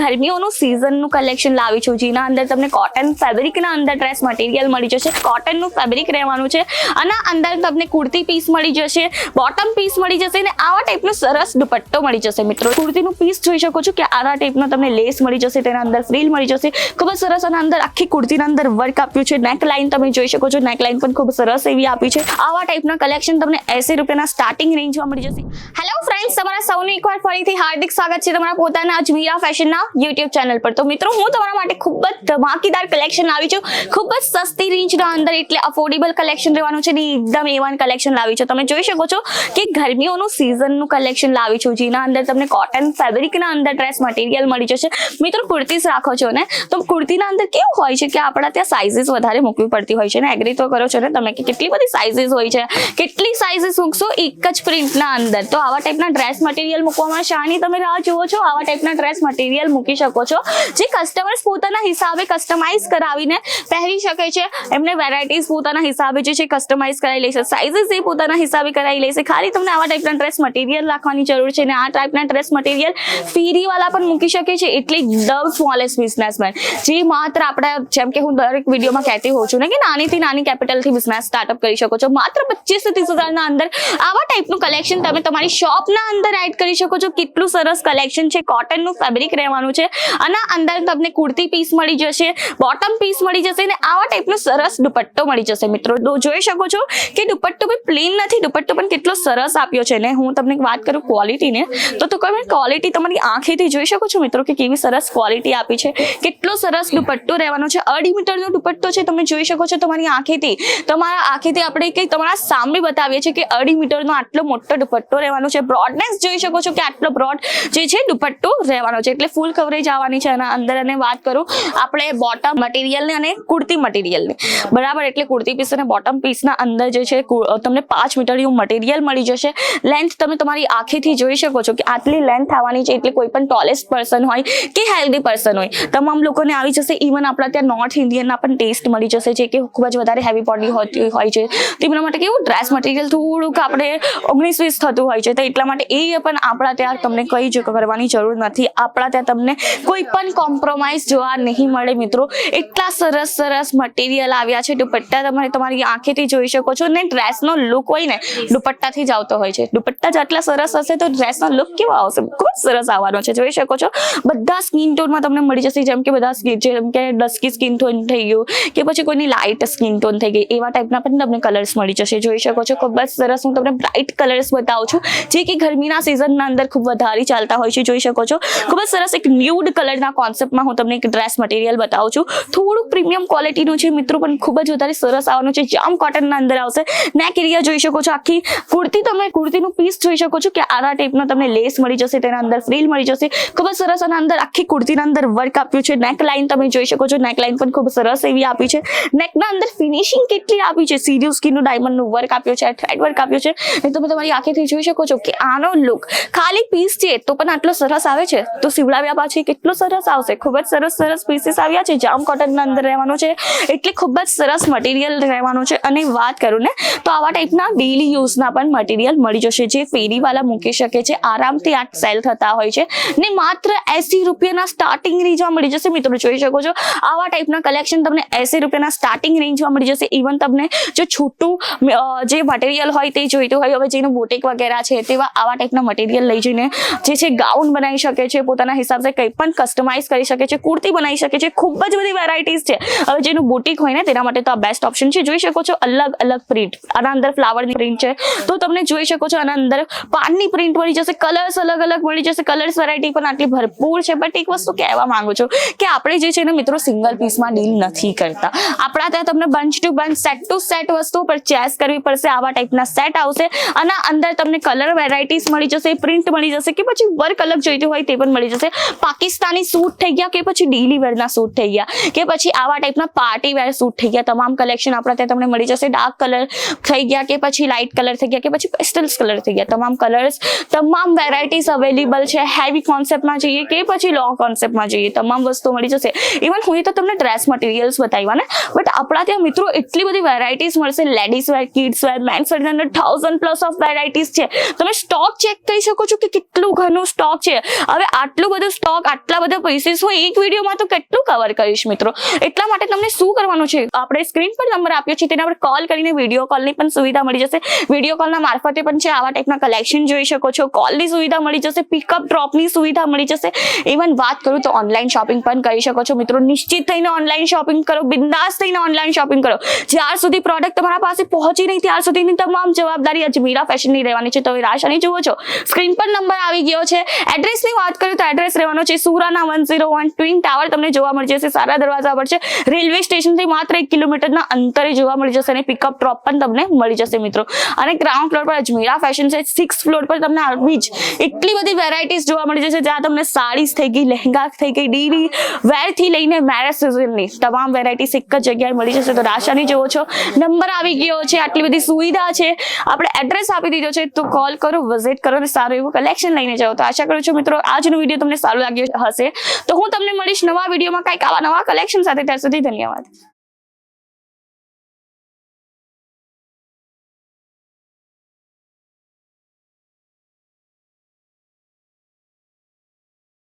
ગરમીઓનું સિઝનનું collection લાવી છું. જેના અંદર તમને કોટન ફેબ્રિકના અંદર ડ્રેસ મટીરિયલ મળી જશે. કોટનનું ફેબ્રિક રહેવાનું છે. અને અંદર તમને કુર્તી પીસ મળી જશે બોટમ પીસ મળી જશે અને આવા ટાઈપનો સરસ દુપટ્ટો મળી જશે મિત્રો. કુર્તીનું પીસ જોઈ શકો છો કે આવા ટાઈપનો તમને લેસ મળી જશે, તેના અંદર ફ્રીલ મળી જશે. ખૂબ જ સરસ અને અંદર આખી કુર્તીના અંદર વર્ક આપ્યું છે. નેક લાઇન તમે જોઈ શકો છો. નેક લાઇન પણ ખૂબ સરસ એવી આપી છે. આવા ટાઈપના કલેક્શન તમને એસી રૂપિયાના સ્ટાર્ટિંગ રેન્જમાં મળી જશે. હેલો ફ્રેન્ડ્સ તમારા સૌનું એકવાર ફરીથી હાર્દિક સ્વાગત છે. તમારા પોતાના અજમીરા ફેશનના યુટ્યુબ ચેનલ પર. તો મિત્રો, હું તમારા માટે ખૂબ જ ધમાકેદાર કલેક્શન લાવી છું. ખૂબ જ સસ્તી રેન્જના અંદર એટલે અફોર્ડેબલ કલેક્શન રહેવાનું છે ને એકદમ એવાન કલેક્શન લાવી છું. તમે જોઈ શકો છો કે ગરમીઓનું સિઝનનું કલેક્શન લાવી છું, જેના અંદર તમને કોટન ફેબ્રિકના અંદર ડ્રેસ મટીરિયલ મળી જશે. મિત્રો, કુર્તીસ રાખો છો ને, તો કુર્તીના અંદર કેવું હોય છે કે આપણા ત્યાં સાઇઝીસ વધારે મૂકવી પડતી હોય છે ને? એગ્રી તો કરો છો ને તમે કે કેટલી બધી સાઇઝીસ હોય છે? કેટલી સાઇઝીસ મૂકશો એક જ પ્રિન્ટના અંદર? તો આવા ટાઈપના ડ્રેસ મટીરિયલ મૂકવામાં શાની તમે રાહ જુઓ છો? આવા ટાઈપના ડ્રેસ મટીરિયલ મૂકી શકો છો. જે કસ્ટમર્સ પોતાના હિસાબે કસ્ટમાઇઝ કરાવીને પહેરી શકે છે, એમને વેરાયટીઝ પોતાના હિસાબે જે છે કસ્ટમાઇઝ કરાવી લેશે. સાઇઝીસ એ પોતાના હિસાબે કરાવી લેશે. ખાલી તમને આવા ટાઈપના ડ્રેસ મટીરિયલ રાખવાની જરૂર છે ને આ ટાઈપના ડ્રેસ મટીરિયલ ફીરીવાળા પણ મૂકી શકે છે. એટલે એકદમ સ્મોલેસ્ટ બિઝનેસમેન જે માત્ર આપણે, જેમ કે હું દરેક વિડીયોમાં કહેતી હોઉં છું ને કે નાનીથી નાની કેપિટલથી બિઝનેસ સ્ટાર્ટઅપ કરી શકો છો. માત્ર પચીસથી ત્રીસ હજારના અંદર આવા ટાઈપનું કલેક્શન તમે તમારી શોપના અંદર એડ કરી શકો છો. કેટલું સરસ કલેક્શન છે. કોટનનું ફેબ્રિક રહેવાનું છે. આના અંદર તમને કુર્તી પીસ મળી જશે બોટમ પીસ મળી જશે અને આવા ટાઈપનો સરસ દુપટ્ટો મળી જશે. મિત્રો જોઈ શકો છો કે દુપટ્ટો બી પ્લેન નથી, દુપટ્ટો પણ કેટલો સરસ આપ્યો છે ને. હું તમને વાત કરું ક્વોલિટીને તો તો તમે ક્વોલિટી તમારી આંખેથી જોઈ શકો છો મિત્રો કે કેવી સરસ ક્વોલિટી આપી છે. કેટલો સરસ દુપટ્ટો રહેવાનો છે. અઢી મીટરનો દુપટ્ટો છે, તમે જોઈ શકો છો તમારી આંખેથી. તમારા આંખેથી આપણે કંઈક તમારા સામે બતાવીએ છીએ કે અઢી મીટરનો આટલો મોટો દુપટ્ટો રહેવાનો છે. બ્રોડનેસ જોઈ શકો છો કે આટલો બ્રોડ જે છે દુપટ્ટો રહેવાનો છે. એટલે ફૂલ કવરેજ આવવાની છે એના અંદર અને વાત કરું, આપણે બોટમ મટીરિયલને અને કુર્તી મટીરિયલને બરાબર? એટલે કુર્તી પીસ અને બોટમ પીસના અંદર જે છે તમને પાંચ મીટર એવું મટીરિયલ મળી જશે. લેન્થ તમે તમારી આંખેથી જોઈ શકો છો કે આટલી લેન્થ આવવાની છે, એટલે કોઈ પણ ટોલેસ્ટ પર્સન હોય કે હેલ્ધી પર્સન હોય. તમામ લોકોને આવી જશે. ઇવન આપણા ત્યાં નોર્થ ઇન્ડિયનના પણ ટેસ્ટ મળી જશે જે કે ખૂબ જ વધારે હેવી બોડી હોતી હોય છે. તેમના માટે કેવું? ડ્રેસ મટીરિયલ થોડુંક આપણે ઓગણીસ વીસ થતું હોય છે. તો એટલા માટે એ પણ આપણા ત્યાં તમને કઈ જ કરવાની જરૂર નથી. આપણા ત્યાં તમને કોઈ પણ કોમ્પ્રોમાઇઝ જોવા નહીં મળે મિત્રો. એટલા સરસ સરસ મટીરિયલ આવ્યા છે. દુપટ્ટા તમે તમારી આંખેથી જોઈ શકો છો ને ડ્રેસનો લુક હોય ને દુપટ્ટાથી જ આવતો હોય છે. દુપટ્ટા જ આટલા સરસ હશે તો ડ્રેસનો લુક કેવો આવશે? ખૂબ સરસ આવવાનો છે. જોઈ શકો છો? બધા સ્કિન ટોનમાં તમને મળી જશે. જેમ કે બધા સ્કિન જેમ કે ડસ્કી સ્કિન ટોન થઈ ગયું કે પછી કોઈની લાઇટ સ્કિન ટોન થઈ ગઈ એવા ટાઈપના પણ તમને કલર્સ મળી જશે. જોઈ શકો છો? ખૂબ જ સરસ હું તમને બ્રાઇટ કલર્સ બતાવું છું. જે કે ગરમીના સિઝનના અંદર ખૂબ વધારે ચાલતા હોય છે. જોઈ શકો છો? ખૂબ જ સરસ એક ન્યૂડ કલરના કોન્સેપ્ટમાં હું તમને એક ડ્રેસ મટીરિયલ બતાવું છું. થોડુંક પ્રીમિયમ ક્વોલિટીનું છે મિત્રો, પણ ખૂબ જ વધારે સરસ આવવાનું છે. જામ કોટનના અંદર આવશે. નેક એરિયા જોઈ શકો છો આખી. કુર્તી તમે, કુર્તીનું પીસ જોઈ શકો છો કે આના ટાઈપનો તમને લેસ મળી જશે, તેના અંદર ફ્રીલ મળી જશે. ખૂબ જ સરસ આના અંદર આખી કુર્તીના અંદર વર્ક આપ્યું છે. નેક લાઇન તમે જોઈ શકો છો. નેક લાઇન પણ ખૂબ સરસ એવી આપી છે. નેકના અંદર ફિનિશિંગ કેટલી આપી છે? સીરિયસ સ્કીનનું ડાયમંડનું વર્ક આપ્યું છે થ્રેડ વર્ક આપ્યું છે. એ તમે તમારી આંખેથી જોઈ શકો છો કે આનો લુક ખાલી પીસ છે તો પણ આટલો સરસ આવે છે? તો સીવડાવ્યા પાછી કેટલું સરસ આવશે. ખૂબ જ સરસ સરસ પીસીસ આવ્યા છે. જામ કોટનના અંદર રહેવાનું છે. એટલે ખૂબ જ સરસ મટીરિયલ રહેવાનું છે. અને વાત કરું ને, તો આવા ટાઈપના ડેલી યુઝના પણ મટીરિયલ મળી જશે. જે ફેરીવાલા મૂકી શકે છે. આરામથી આ સેલ થતા હોય છે. ને માત્ર એસી રૂપિયાના સ્ટાર્ટિંગ રેન્જમાં મળી જશે. મિત્રો, જોઈ શકો છો? આવા ટાઈપના કલેક્શન તમને એસી રૂપિયાના સ્ટાર્ટિંગ રેન્જમાં મળી જશે. ઇવન તમને જો છૂટું જે મટીરિયલ હોય તે જોઈતું હોય, હવે જેનું બોટિક વગેરે છે, તેવા આવા ટાઈપના મટીરિયલ લઈ જઈને જે છે ગાઉન બનાવી શકે છે, પોતાના હિસાબે કંઈ પણ કસ્ટમાઇઝ કરી શકે છે, કુર્તી બનાવી શકે છે, ખૂબ જ બધી વેરાયટીઝ છે. હવે જેનું બુટીક હોય ને, તેના માટે તો આ બેસ્ટ ઓપ્શન છે. જોઈ શકો છો, અલગ અલગ પ્રિન્ટ આના અંદર ફ્લાવરની પ્રિન્ટ છે. તો તમને જોઈ શકો છો, આના અંદર પાનની પ્રિન્ટ મળી જશે કલર્સ અલગ અલગ મળી જશે કલર્સ વેરાયટી પણ આટલી ભરપૂર છે. બટ એક વસ્તુ કહેવા માંગુ છું કે આપણે જે છે ને મિત્રો સિંગલ પીસમાં ડીલ નથી કરતા. આપણા ત્યાં તમને bunch to bunch set to set વસ્તુ પરચેસ કરવી પડશે, આવા ટાઈપના સેટ આવશે. અને અંદર તમને કલર વેરાયટીઝ મળી જશે પ્રિન્ટ મળી જશે કે પછી વર્ક અલગ જોઈતું હોય તે પણ મળી જશે. પાકિસ્તાની સૂટ થઈ ગયા કે પછી ડેલી વેરના સૂટ થઈ ગયા? કે પછી આવા ટાઈપના પાર્ટી વેર સૂટ થઈ ગયા? તમામ કલેક્શન આપણા ત્યાં તમને મળી જશે. ડાર્ક કલર થઈ ગયા કે પછી લાઇટ કલર થઈ ગયા કે પછી પેસ્ટલ્સ કલર થઈ ગયા? તમામ કલર્સ તમામ વેરાયટીઝ અવેલેબલ છે. હેવી કોન્સેપ્ટમાં જઈએ કે પછી લો કોન્સેપ્ટમાં જઈએ? તમામ વસ્તુ મળી જશે. ઇવન હું તો તમને ડ્રેસ મટીરિયલ્સ બતાવ્યા ને? બટ આપણા ત્યાં મિત્રો એટલી બધી વેરાયટીઝ મળશે. Ladies wear kids wear men's wear અંદર થાઉઝન્ડ પ્લસ ઓફ વેરાયટીઝ છે. તમે સ્ટોક ચેક કરી શકો છો કે કેટલું ઘણું સ્ટોક છે. હવે આટલું બધું સ્ટોક આટલા બધા પીસીસ હું એક વિડીયોમાં તો કેટલું કવર કરીશ મિત્રો? એટલા માટે તમને શું કરવાનું છે? આપણે સ્ક્રીન પર નંબર આપ્યો છે, તેના પર કોલ કરીને વીડિયો કોલની પણ સુવિધા મળી જશે. વીડિયો કોલના મારફતે પણ છે, આવા ટાઈપના કલેક્શન જોઈ શકો છો. કોલની સુવિધા મળી જશે પિકઅપ ડ્રોપની સુવિધા મળી જશે. ઇવન વાત કરું તો ઓનલાઈન શોપિંગ પણ કરી શકો છો મિત્રો. નિશ્ચિત થઈને ઓનલાઈન શોપિંગ કરો, બિંદાસ થઈને ઓનલાઈન શોપિંગ કરો. જ્યાર સુધી પ્રોડક્ટ તમારા પાસે પહોંચી નહીં, ત્યાર સુધીની તમામ જવાબદારી અજમીરા ફેશનની રહેવાની છે. તો રાશાની જુઓ છો. સ્ક્રીન પર નંબર આવી ગયો છે. એડ્રેસની વાત કરું તો એડ્રેસ રહેવાનો છે. Surana one zero one twin tower તમને જોવા મળી જશે. સારા દરવાજા પર છે. રેલવે સ્ટેશનથી માત્ર એક કિલોમીટરના અંતરે જોવા મળી જશે અને પિકઅપ ડ્રોપ પણ તમને મળી જશે મિત્રો. અને ગ્રાઉન્ડ ફ્લોર પર અજમીરા ફેશન છે સિક્સ ફ્લોર પર તમને આવી જ એટલી બધી વેરાયટીઝ જોવા મળી જશે. જ્યાં તમને સાડીઝ થઈ ગઈ, લહેંગા થઈ ગઈ ડીડી વેરથી લઈને મેરેજ સિઝનની તમામ વેરાયટીઝ એક જ જગ્યાએ મળી જશે. તો રાશાની જુઓ છો. નંબર આવી ગયો છે. આટલી બધી સુવિધા છે. આપણે એડ્રેસ આપી દીધો છે. તો કોલ કરો વિઝિટ કરો અને સારું એવું કલેક્શન લઈને જાઓ. તો આશા કરું છું મિત્રો, આજનો વીડિયો તમને સારું લાગ્યો હશે. તો હું તમને મળીશ નવા વિડીયોમાં કંઈક આવા નવા કલેક્શન સાથે. ત્યાં સુધી ધન્યવાદ.